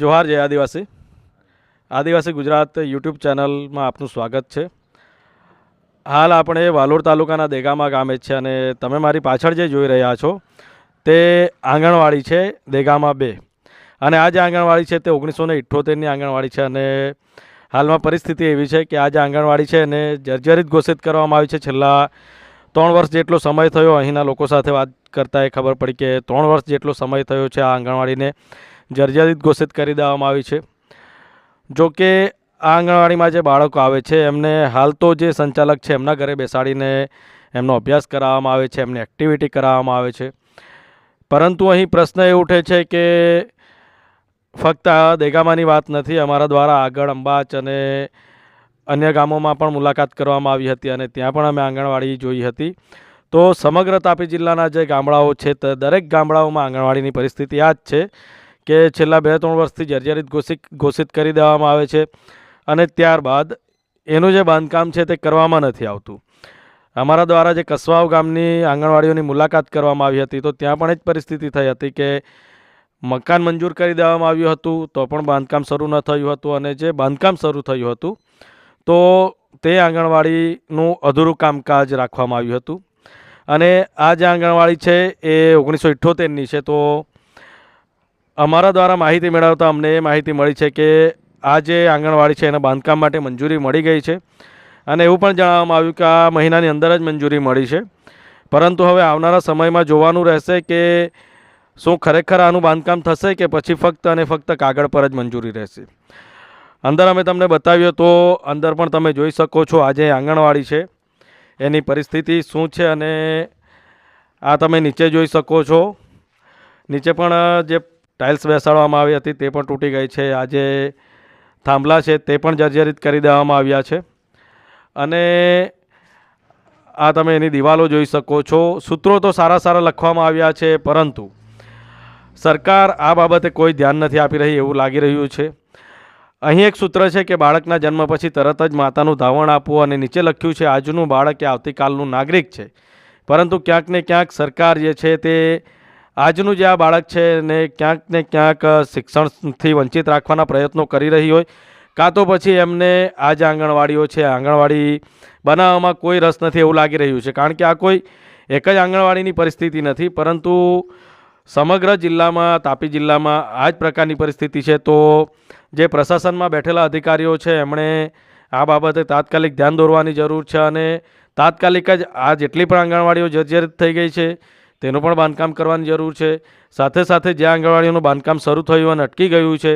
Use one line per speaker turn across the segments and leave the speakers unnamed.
જોહાર જય આદિવાસી. આદિવાસી ગુજરાત યુટ્યુબ ચેનલમાં આપનું સ્વાગત છે. હાલ આપણે વાલોડ તાલુકાના દેગામા ગામે છે અને તમે મારી પાછળ જે જોઈ રહ્યા છો તે આંગણવાડી છે દેગામા બે. અને આ જે આંગણવાડી છે તે ઓગણીસો ને ઇઠ્ઠોતેરની આંગણવાડી છે અને હાલમાં પરિસ્થિતિ એવી છે કે આ જે આંગણવાડી છે એને જર્જરિત ઘોષિત કરવામાં આવી છે. છેલ્લા ત્રણ વર્ષ જેટલો સમય થયો અહીંના લોકો સાથે વાત કરતાં એ ખબર પડી કે ત્રણ વર્ષ જેટલો સમય થયો છે આ આંગણવાડીને. જર્જરિત ઘોષિત કરી દેવામાં આવી છે. જો કે આ આંગણવાડીમાં જે બાળકો આવે છે, એમને હાલ તો જે સંચાલક છે, એમના ઘરે બેસાડીને એમનો અભ્યાસ કરાવવામાં આવે છે, એમની એક્ટિવિટી કરાવવામાં આવે છે. પરંતુ અહીં પ્રશ્ન એ ઉઠે છે કે ફક્ત દેગામાની વાત નથી, અમારા દ્વારા આગળ અંબાચ અને અન્ય ગામોમાં પણ મુલાકાત કરવામાં આવી હતી અને ત્યાં પણ અમે આંગણવાડી જોઈ હતી. તો સમગ્ર તાપી જિલ્લાના જે ગામડાઓ છે, તે દરેક ગામડાઓમાં આંગણવાડીની પરિસ્થિતિ આ જ છે. કે છેલ્લા બે ત્રણ વર્ષથી જર્જરિત ઘોષિત ઘોષિત કરી દેવામાં આવે છે અને ત્યારબાદ એનું જે બાંધકામ છે તે કરવામાં નથી આવતું. અમારા દ્વારા જે કસવાવ ગામની આંગણવાડીઓની મુલાકાત કરવામાં આવી હતી તો ત્યાં પણ એ જ પરિસ્થિતિ થઈ હતી કે મકાન મંજૂર કરી દેવામાં આવ્યું હતું તો પણ બાંધકામ શરૂ ન થયું હતું અને જે બાંધકામ શરૂ થયું હતું તો તે આંગણવાડીનું અધૂરું કામકાજ રાખવામાં આવ્યું હતું. અને આ જે આંગણવાડી છે એ ઓગણીસો ઇઠ્ઠોતેરની છે તો અમારા દ્વારા માહિતી મેળવતા અમને એ માહિતી મળી છે કે આ જે આંગણવાડી છે એના બાંધકામ માટે મંજૂરી મળી ગઈ છે. અને એવું પણ જણાવવામાં આવ્યું કે આ મહિનાની અંદર જ મંજૂરી મળી છે. પરંતુ હવે આવનારા સમયમાં જોવાનું રહેશે કે શું ખરેખર આનું બાંધકામ થશે કે પછી ફક્ત અને ફક્ત કાગળ પર જ મંજૂરી રહેશે. અંદર અમે તમને બતાવ્યો તો અંદર પણ તમે જોઈ શકો છો આજે આંગણવાડી છે, એની પરિસ્થિતિ શું છે અને આ તમે નીચે જોઈ શકો છો. નીચે પણ જે ટાઇલ્સ બેસાડવામાં આવી હતી, તે પણ તૂટી ગઈ છે. આજે થાંભલા છે, તે પણ જર્જરિત કરી દેવામાં આવ્યા છે. અને આ તમે એની દિવાલો જોઈ શકો છો. સૂત્રો તો સારા સારા લખવામાં આવ્યા છે, પરંતુ સરકાર આ બાબતે કોઈ ધ્યાન નથી આપી રહી એવું લાગી રહ્યું છે. અહીં એક સૂત્ર છે કે બાળકના જન્મ પછી તરત જ માતાનું ધાવણ આપવું અને નીચે લખ્યું છે, આજનું બાળક એ આવતીકાલનું નાગરિક છે. પરંતુ ક્યાંક ને ક્યાંક સરકાર જે છે તે આજનું જે આ બાળક છે ને ક્યાંક ને ક્યાંક શિક્ષણથી વંચિત રાખવાના પ્રયત્નો કરી રહી હોય. કાં તો પછી એમને આ જે આંગણવાડીઓ છે, આંગણવાડી બનાવવામાં કોઈ રસ નથી, એવું લાગી રહ્યું છે. કારણ કે આ કોઈ એક જ આંગણવાડીની પરિસ્થિતિ નથી, પરંતુ સમગ્ર જિલ્લામાં, તાપી જિલ્લામાં આ જ પ્રકારની પરિસ્થિતિ છે. તો જે પ્રશાસનમાં બેઠેલા અધિકારીઓ છે, એમણે આ બાબતે તાત્કાલિક ધ્યાન દોરવાની જરૂર છે અને તાત્કાલિક જ આ જેટલી પણ આંગણવાડીઓ જર્જરિત થઈ ગઈ છે તેનું પણ બાંધકામ કરવાની જરૂર છે. સાથે સાથે જે આંગણવાડીઓનું બાંધકામ શરૂ થયું અને અટકી ગયું છે,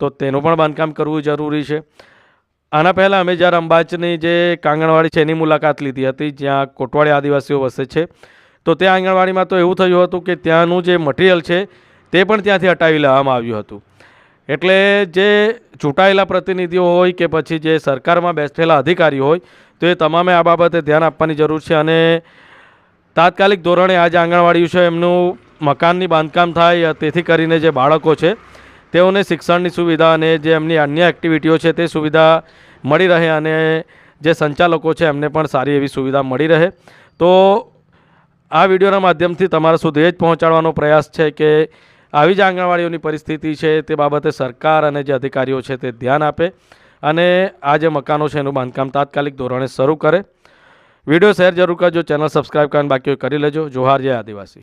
તો તેનું પણ બાંધકામ કરવું જરૂરી છે. આના પહેલાં અમે જ્યારે અંબાચની જે આંગણવાડી છે એની મુલાકાત લીધી હતી, જ્યાં કોટવાડી આદિવાસીઓ વસે છે, તો તે આંગણવાડીમાં તો એવું થયું હતું કે ત્યાંનું જે મટીરિયલ છે, તે પણ ત્યાંથી હટાવી લેવામાં આવ્યું હતું. એટલે જે ચૂંટાયેલા પ્રતિનિધિઓ હોય કે પછી જે સરકારમાં બેઠેલા અધિકારીઓ હોય, તો એ તમામે આ બાબતે ધ્યાન આપવાની જરૂર છે અને તાત્કાલિક ધોરણે આ જે છે એમનું મકાનની બાંધકામ થાય, તેથી કરીને જે બાળકો છે, તેઓને શિક્ષણની સુવિધા અને જે એમની અન્ય એક્ટિવિટીઓ છે તે સુવિધા મળી રહે અને જે સંચાલકો છે એમને પણ સારી એવી સુવિધા મળી રહે. તો આ વિડીયોના માધ્યમથી તમારા સુધી એ જ પહોંચાડવાનો પ્રયાસ છે કે આવી જ આંગણવાડીઓની પરિસ્થિતિ છે તે બાબતે સરકાર અને જે અધિકારીઓ છે તે ધ્યાન આપે અને આ જે મકાનો છે એનું બાંધકામ તાત્કાલિક ધોરણે શરૂ કરે. વીડિયો શેર જરૂર કરજો ચેનલ સબસ્ક્રાઈબ કરવાનું બાકી કરી લેજો. જોહાર જય આદિવાસી.